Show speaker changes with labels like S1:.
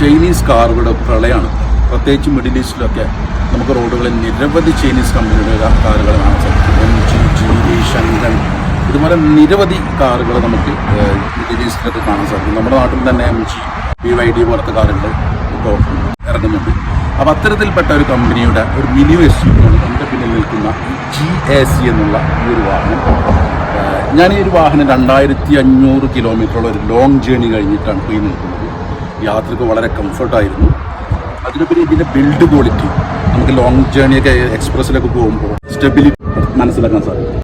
S1: Chinese കാറുകളുടെ പ്രളയമാണ്. പ്രത്യേകിച്ച് middle ഈസ്റ്റിലൊക്കെ നമുക്ക് റോഡുകളിൽ നിരവധി ചൈനീസ് കമ്പനികളുടെ കാറുകൾ കാണാൻ സാധിക്കും. എം ജി ഇതുപോലെ നിരവധി കാറുകൾ നമുക്ക് മിഡിൽ ഈസ്റ്റിലൊക്കെ കാണാൻ സാധിക്കും. നമ്മുടെ നാട്ടിൽ തന്നെ M G B Y D പോലത്തെ കാറുകൾ ഇപ്പോൾ ഇറങ്ങുന്നുണ്ട്. അപ്പോൾ അത്തരത്തിൽപ്പെട്ട ഒരു കമ്പനിയുടെ ഒരു മിനി എസ് യുവാണ് എന്റെ പിന്നിൽ നിൽക്കുന്ന ജി എ സി എന്നുള്ള ഈ ഒരു വാഹനം. ഞാൻ ഈ ഒരു വാഹനം രണ്ടായിരത്തി അഞ്ഞൂറ് കിലോമീറ്ററുള്ള ഒരു ലോങ് ജേണി കഴിഞ്ഞിട്ടാണ് പോയി നിൽക്കുന്നത്. യാത്രയ്ക്ക് വളരെ കംഫർട്ടായിരുന്നു അതിനുപരി ഇതിന്റെ ബിൽഡ് ക്വാളിറ്റി നമുക്ക് ലോങ് ജേണിയൊക്കെ എക്സ്പ്രസ്സിലൊക്കെ പോകുമ്പോൾ സ്റ്റെബിലിറ്റി മനസ്സിലാക്കാൻ സാധിക്കും.